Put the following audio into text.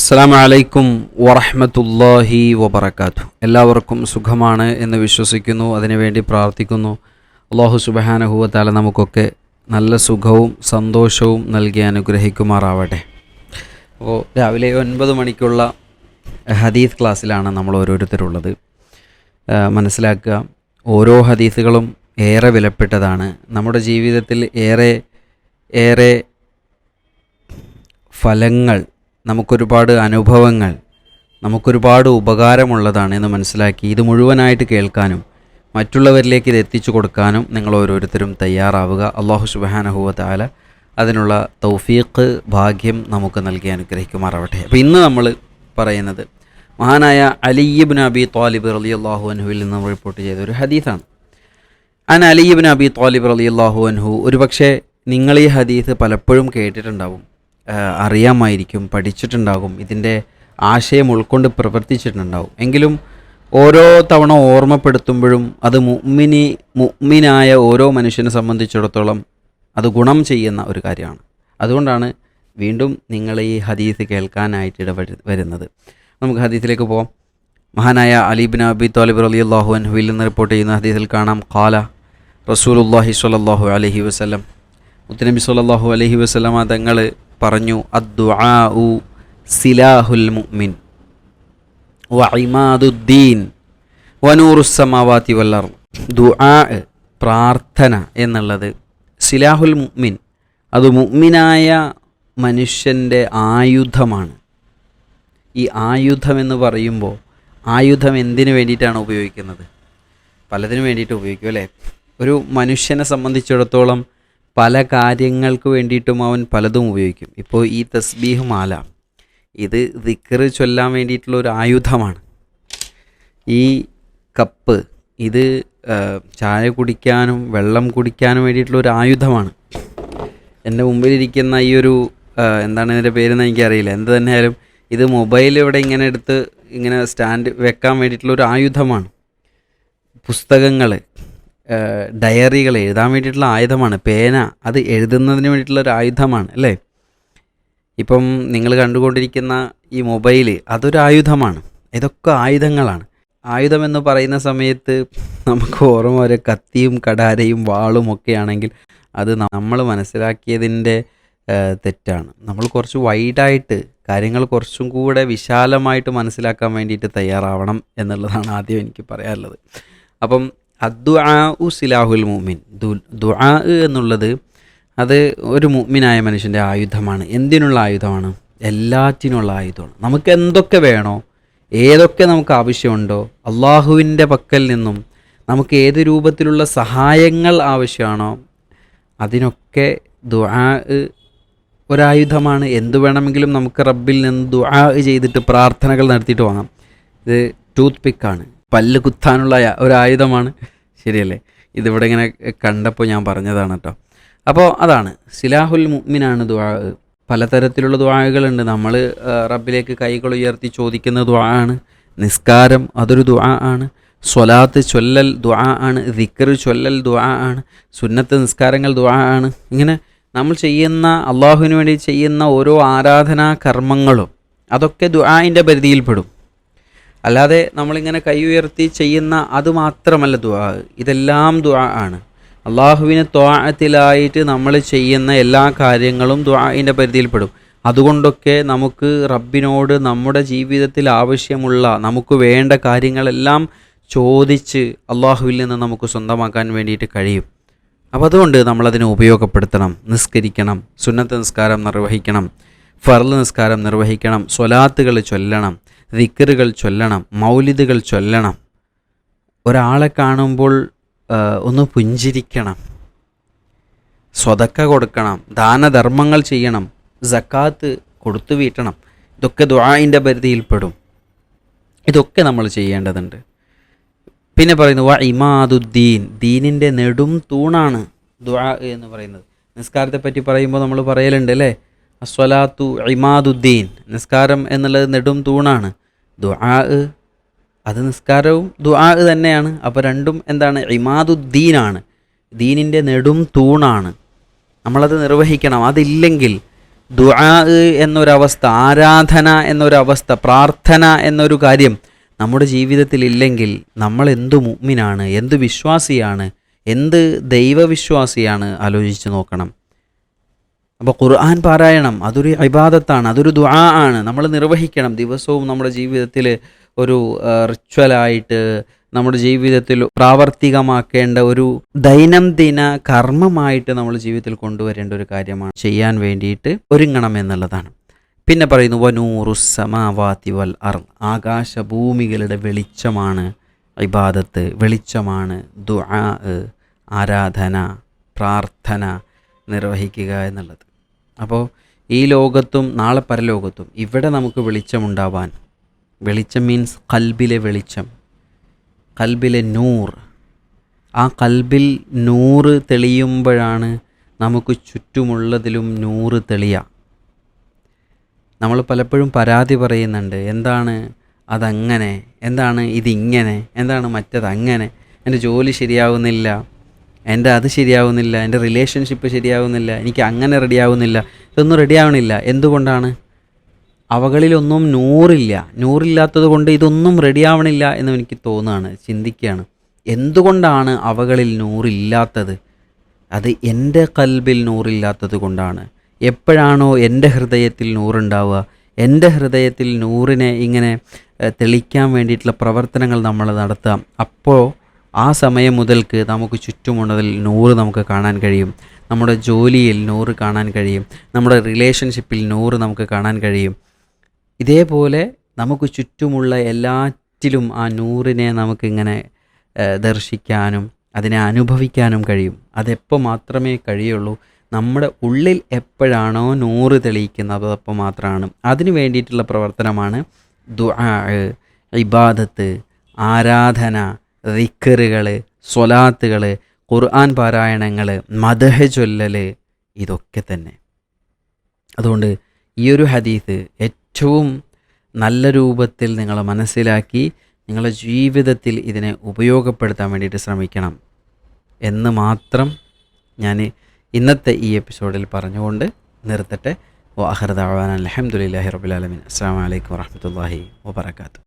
അസ്സാം വലൈക്കും വറഹമത്തല്ലാഹി വബർക്കാത്തു എല്ലാവർക്കും സുഖമാണ് എന്ന് വിശ്വസിക്കുന്നു അതിനുവേണ്ടി പ്രാർത്ഥിക്കുന്നു. അള്ളാഹു സുബഹാനഹുവത്താല നമുക്കൊക്കെ നല്ല സുഖവും സന്തോഷവും നൽകി അനുഗ്രഹിക്കുമാറാവട്ടെ. അപ്പോൾ രാവിലെ ഒൻപത് മണിക്കുള്ള ഹദീസ് ക്ലാസ്സിലാണ് നമ്മൾ ഓരോരുത്തരുള്ളത്. മനസ്സിലാക്കുക ഓരോ ഹദീസുകളും ഏറെ വിലപ്പെട്ടതാണ്. നമ്മുടെ ജീവിതത്തിൽ ഏറെ ഏറെ ഫലങ്ങൾ നമുക്കൊരുപാട് അനുഭവങ്ങൾ നമുക്കൊരുപാട് ഉപകാരമുള്ളതാണ് എന്ന് മനസ്സിലാക്കി ഇത് മുഴുവനായിട്ട് കേൾക്കാനും മറ്റുള്ളവരിലേക്ക് ഇത് എത്തിച്ചു കൊടുക്കാനും നിങ്ങൾ ഓരോരുത്തരും തയ്യാറാവുക. അള്ളാഹു സുബാനഹുവ താല അതിനുള്ള തൗഫീഖ് ഭാഗ്യം നമുക്ക് നൽകി അനുഗ്രഹിക്കുമാറാവട്ടെ. അപ്പോൾ ഇന്ന് നമ്മൾ പറയുന്നത് മഹാനായ Ali ibn Abi Talib Ali അള്ളാഹു അൻഹുവിൽ നിന്ന് നമ്മൾ റിപ്പോർട്ട് ചെയ്ത ഒരു ഹദീസാണ്. അൻ Ali ibn Abi Talib Ali അള്ളാഹു അൻഹു ഒരുപക്ഷെ നിങ്ങൾ ഈ ഹദീസ് പലപ്പോഴും കേട്ടിട്ടുണ്ടാവും. അറിയാമായിരിക്കും പഠിച്ചിട്ടുണ്ടാകും ഇതിന്റെ ആശയം ഉൾക്കൊണ്ട് പ്രവർത്തിച്ചിട്ടുണ്ടാവും എങ്കിലും ഓരോ തവണ ഓർമ്മപ്പെടുത്തുമ്പോഴും അത് മുമ്മിനി മുമ്മിനായ ഓരോ മനുഷ്യനെ സംബന്ധിച്ചിടത്തോളം അത് ഗുണം ചെയ്യുന്ന ഒരു കാര്യമാണ്. അതുകൊണ്ടാണ് വീണ്ടും നിങ്ങൾ ഈ ഹദീസ് കേൾക്കാനായിട്ട് ഇടപെട വരുന്നത്. നമുക്ക് ഹദീസിലേക്ക് പോവാം. മഹാനായ Ali bin Abi Talib Ali അള്ളാഹു അൻഹുവിൽ നിന്ന് റിപ്പോർട്ട് ചെയ്യുന്ന ഹദീസിൽ കാണാം. ഖാല റസൂലുല്ലാഹി സ്വല്ലല്ലാഹു അലഹി വസ്ലം മുത്തനബി സ്വല്ലല്ലാഹു അലഹി വസല്ലമ തങ്ങൾ പറഞ്ഞു അദ്ദുആഉ സിലാഹുൽ മുഅ്മിൻ വഇമാദുദ്ദീൻ വനൂറുസമാവാത്തി വല്ലർ ദുആ പ്രാർത്ഥന എന്നുള്ളത് സിലാഹുൽ മുഅ്മിൻ. അത് മുഅ്മിനായ മനുഷ്യന്റെ ആയുധമാണ്. ഈ ആയുധമെന്ന് പറയുമ്പോൾ ആയുധം എന്തിനു വേണ്ടിയിട്ടാണ് ഉപയോഗിക്കുന്നത്? പലതിനു വേണ്ടിയിട്ട് ഉപയോഗിക്കും അല്ലേ? ഒരു മനുഷ്യനെ സംബന്ധിച്ചിടത്തോളം പല കാര്യങ്ങൾക്ക് വേണ്ടിയിട്ടും അവൻ പലതും ഉപയോഗിക്കും. ഇപ്പോൾ ഈ തസ്ബീഹ് മാല ഇത് ദിക്കറ് ചൊല്ലാൻ വേണ്ടിയിട്ടുള്ള ഒരു ആയുധമാണ്. ഈ കപ്പ് ഇത് ചായ കുടിക്കാനും വെള്ളം കുടിക്കാനും വേണ്ടിയിട്ടുള്ള ഒരു ആയുധമാണ്. എന്റെ മുമ്പിലിരിക്കുന്ന ഈ ഒരു എന്താണ് ഇതിന്റെ പേരെന്ന് എനിക്കറിയില്ല. എന്ത് തന്നെയായാലും ഇത് മൊബൈൽ ഇവിടെ ഇങ്ങനെ എടുത്ത് ഇങ്ങനെ സ്റ്റാൻഡ് വെക്കാൻ വേണ്ടിയിട്ടുള്ള ഒരു ആയുധമാണ്. പുസ്തകങ്ങൾ ഡയറികൾ എഴുതാൻ വേണ്ടിയിട്ടുള്ള ആയുധമാണ്. പേന അത് എഴുതുന്നതിന് വേണ്ടിയിട്ടുള്ള ഒരു ആയുധമാണ് അല്ലേ? ഇപ്പം നിങ്ങൾ കണ്ടുകൊണ്ടിരിക്കുന്ന ഈ മൊബൈൽ അതൊരു ആയുധമാണ്. ഇതൊക്കെ ആയുധങ്ങളാണ്. ആയുധം എന്ന് പറയുന്ന സമയത്ത് നമുക്ക് ഓർമ്മ വരെ കത്തിയും കടാരയും വാളും ഒക്കെ ആണെങ്കിൽ അത് നമ്മൾ മനസ്സിലാക്കിയതിന്റെ തെറ്റാണ്. നമ്മൾ കുറച്ച് വൈഡായിട്ട് കാര്യങ്ങൾ കുറച്ചും കൂടെ വിശാലമായിട്ട് മനസ്സിലാക്കാൻ വേണ്ടിയിട്ട് തയ്യാറാവണം എന്നുള്ളതാണ് ആദ്യം എനിക്ക് പറയാനുള്ളത്. അപ്പം അദ്ദുആ ഉ സിലാഹുൽ മുഅ്മിൻ. ദുആ എന്നുള്ളത് അത് ഒരു മുഅ്മിനായ മനുഷ്യന്റെ ആയുധമാണ്. എന്തിനുള്ള ആയുധമാണ്? എല്ലാറ്റിനുള്ള ആയുധമാണ്. നമുക്ക് എന്തൊക്കെ വേണോ ഏതൊക്കെ നമുക്ക് ആവശ്യമുണ്ടോ അള്ളാഹുവിന്റെ പക്കൽ നിന്നും നമുക്ക് ഏത് രൂപത്തിലുള്ള സഹായങ്ങൾ ആവശ്യമാണോ അതിനൊക്കെ ദുആ ഒരായുധമാണ്. എന്ത് വേണമെങ്കിലും നമുക്ക് റബ്ബിൽ നിന്ന് ദുആ ചെയ്തിട്ട് പ്രാർത്ഥനകൾ നടത്തിയിട്ട് വാങ്ങാം ഇത് ടൂത്ത് പിക്കാണ്. പല്ല് കുത്താനുള്ള ഒരായുധമാണ് ശരിയല്ലേ? ഇതിവിടെ ഇങ്ങനെ കണ്ടപ്പോൾ ഞാൻ പറഞ്ഞതാണ് കേട്ടോ. അപ്പോൾ അതാണ് സിലാഹുൽ മുഅ്മിനാണ് ദ്വാ പലതരത്തിലുള്ള ദുആകളുണ്ട്. നമ്മൾ റബ്ബിലേക്ക് കൈകൾ ഉയർത്തി ചോദിക്കുന്ന ദ്വാ ആണ് നിസ്കാരം അതൊരു ദ്വാ ആണ് സ്വലാത്ത് ചൊല്ലൽ ദ്വാ ആണ് ദിക്കർ ചൊല്ലൽ ദ്വാ ആണ് സുന്നത്ത് നിസ്കാരങ്ങൾ ദ്വാ ആണ്. ഇങ്ങനെ നമ്മൾ ചെയ്യുന്ന അള്ളാഹുവിന് വേണ്ടി ചെയ്യുന്ന ഓരോ ആരാധനാ കർമ്മങ്ങളും അതൊക്കെ ദുആഇന്റെ പരിധിയിൽപ്പെടും അല്ലാതെ നമ്മളിങ്ങനെ കൈ ഉയർത്തി ചെയ്യുന്ന അത് മാത്രമല്ല ദുആ. ഇതെല്ലാം ദുആ ആണ്. അള്ളാഹുവിന് ത്വാഴത്തിലായിട്ട് നമ്മൾ ചെയ്യുന്ന എല്ലാ കാര്യങ്ങളും ദുആഇന്റെ പരിധിയിൽപ്പെടും. അതുകൊണ്ടൊക്കെ നമുക്ക് റബ്ബിനോട് നമ്മുടെ ജീവിതത്തിൽ ആവശ്യമുള്ള നമുക്ക് വേണ്ട കാര്യങ്ങളെല്ലാം ചോദിച്ച് അള്ളാഹുവിൽ നിന്ന് നമുക്ക് സ്വന്തമാക്കാൻ വേണ്ടിയിട്ട് കഴിയും. അപ്പോൾ അതുകൊണ്ട് നമ്മളതിനെ ഉപയോഗപ്പെടുത്തണം നിസ്കരിക്കണം സുന്നത്ത് നിസ്കാരം നിർവഹിക്കണം ഫർൽ നിസ്കാരം നിർവഹിക്കണം സ്വലാത്തുകൾ ചൊല്ലണം ദിക്കറുകൾ ചൊല്ലണം മൗലിദുകൾ ചൊല്ലണം. ഒരാളെ കാണുമ്പോൾ ഒന്ന് പുഞ്ചിരിക്കണം. സ്വതക്ക കൊടുക്കണം ദാനധർമ്മങ്ങൾ ചെയ്യണം സക്കാത്ത് കൊടുത്തു വീട്ടണം. ഇതൊക്കെ ദുആഇന്റെ പരിധിയിൽപ്പെടും. ഇതൊക്കെ നമ്മൾ ചെയ്യേണ്ടതുണ്ട്. പിന്നെ പറയുന്നു വ ഇമാദുദ്ദീൻ. ദീനിന്റെ നെടും തൂണാണ് ദുആ എന്ന് പറയുന്നത്. നിസ്കാരത്തെ പറ്റി പറയുമ്പോൾ നമ്മൾ പറയലുണ്ട് അല്ലേ? അസ്വലാത്തു ഇമാദുദ്ദീൻ നിസ്കാരം എന്നുള്ളത് നെടും തൂണാണ്. ദുആ അത് നിസ്കാരവും ദുആ തന്നെയാണ്. അപ്പോൾ രണ്ടും എന്താണ്? ഇമാദുദ്ദീനാണ്. ദീനിന്റെ നെടും തൂണാണ്. നമ്മളത് നിർവഹിക്കണം. അതില്ലെങ്കിൽ ദുആ എന്നൊരവസ്ഥ ആരാധന എന്നൊരവസ്ഥ പ്രാർത്ഥന എന്നൊരു കാര്യം നമ്മുടെ ജീവിതത്തിൽ ഇല്ലെങ്കിൽ നമ്മൾ എന്ത് മുഗ്മിനാണ് എന്ത് വിശ്വാസിയാണ്? എന്ത് ദൈവവിശ്വാസിയാണ്? ആലോചിച്ച് നോക്കണം. അപ്പോൾ ഖുർആൻ പാരായണം അതൊരു ഇബാദത്താണ് അതൊരു ദുആ ആണ്. നമ്മൾ നിർവഹിക്കണം. ദിവസവും നമ്മുടെ ജീവിതത്തിൽ ഒരു റിച്വലായിട്ട് നമ്മുടെ ജീവിതത്തിൽ പ്രാവർത്തികമാക്കേണ്ട ഒരു ദൈനംദിന കർമ്മമായിട്ട് നമ്മൾ ജീവിതത്തിൽ കൊണ്ടുവരേണ്ട ഒരു കാര്യമാണ് ചെയ്യാൻ വേണ്ടിയിട്ട് ഒരുങ്ങണം എന്നുള്ളതാണ്. പിന്നെ പറയുന്നു വനൂറുസമാവാത്തി വൽ അർ ആകാശഭൂമികളുടെ വെളിച്ചമാണ് ഇബാദത്ത് വെളിച്ചമാണ് ദുആ ആരാധന പ്രാർത്ഥന നിർവഹിക്കുക എന്നുള്ളത്. അപ്പോൾ ഈ ലോകത്തും നാളെ പരലോകത്തും ഇവിടെ നമുക്ക് വെളിച്ചമുണ്ടാവാൻ വെളിച്ചം മീൻസ് കൽബിലെ വെളിച്ചം. കൽബിലെ നൂർ. ആ കൽബിൽ നൂറ് തെളിയുമ്പോഴാണ് നമുക്ക് ചുറ്റുമുള്ളതിലും നൂറ് തെളിയുക നമ്മൾ പലപ്പോഴും പരാതി പറയുന്നുണ്ട് എന്താണ് അതങ്ങനെ? എന്താണ് ഇതിങ്ങനെ? എന്താണ് മറ്റത് അങ്ങനെ? എന്റെ ജോലി ശരിയാവുന്നില്ല. എന്റെ അത് ശരിയാവുന്നില്ല എന്റെ റിലേഷൻഷിപ്പ് ശരിയാവുന്നില്ല എനിക്ക് അങ്ങനെ റെഡിയാവുന്നില്ല ഇതൊന്നും റെഡിയാവണില്ല എന്തുകൊണ്ടാണ്? അവകളിലൊന്നും നൂറില്ല. നൂറില്ലാത്തത് കൊണ്ട് ഇതൊന്നും റെഡിയാവണില്ല എന്ന് എനിക്ക് തോന്നുകയാണ് ചിന്തിക്കുകയാണ്. എന്തുകൊണ്ടാണ് അവകളിൽ നൂറില്ലാത്തത്? അത് എന്റെ കൽബിൽ നൂറില്ലാത്തത് കൊണ്ടാണ്. എപ്പോഴാണോ എന്റെ ഹൃദയത്തിൽ നൂറുണ്ടാവുക എന്റെ ഹൃദയത്തിൽ നൂറിനെ ഇങ്ങനെ തെളിക്കാൻ വേണ്ടിയിട്ടുള്ള പ്രവർത്തനങ്ങൾ നമ്മൾ നടത്താം അപ്പോൾ ആ സമയം മുതൽക്ക് നമുക്ക് ചുറ്റുമുള്ളതിൽ നൂറ് നമുക്ക് കാണാൻ കഴിയും. നമ്മുടെ ജോലിയിൽ നൂറ് കാണാൻ കഴിയും. നമ്മുടെ റിലേഷൻഷിപ്പിൽ നൂറ് നമുക്ക് കാണാൻ കഴിയും. ഇതേപോലെ നമുക്ക് ചുറ്റുമുള്ള എല്ലാറ്റിലും ആ നൂറിനെ നമുക്കിങ്ങനെ ദർശിക്കാനും അതിനെ അനുഭവിക്കാനും കഴിയും. അതെപ്പോൾ മാത്രമേ കഴിയുള്ളൂ. നമ്മുടെ ഉള്ളിൽ എപ്പോഴാണോ നൂറ് തെളിയിക്കുന്നത് അപ്പോൾ മാത്രമാണ്. അതിന് വേണ്ടിയിട്ടുള്ള പ്രവർത്തനമാണ് ദുആ ഇബാദത്ത് ആരാധന റിക്കറുകൾ സ്വലാത്തുകൾ ഖുർആൻ പാരായണങ്ങൾ മദഹ ചൊല്ലൽ ഇതൊക്കെ തന്നെ. അതുകൊണ്ട് ഈ ഒരു ഹദീത്ത് ഏറ്റവും നല്ല രൂപത്തിൽ നിങ്ങൾ മനസ്സിലാക്കി നിങ്ങളുടെ ജീവിതത്തിൽ ഇതിനെ ഉപയോഗപ്പെടുത്താൻ വേണ്ടിയിട്ട് ശ്രമിക്കണം എന്ന് മാത്രം ഞാൻ ഇന്നത്തെ ഈ എപ്പിസോഡിൽ പറഞ്ഞുകൊണ്ട് നിർത്തട്ടെ. വാഹർദാൻ അലഹമുല്ലാഹി റബുലാലമീൻ അസ്സാം വലൈക്കും വാഹമത്തല്ലാഹി വാബർക്കാത്തു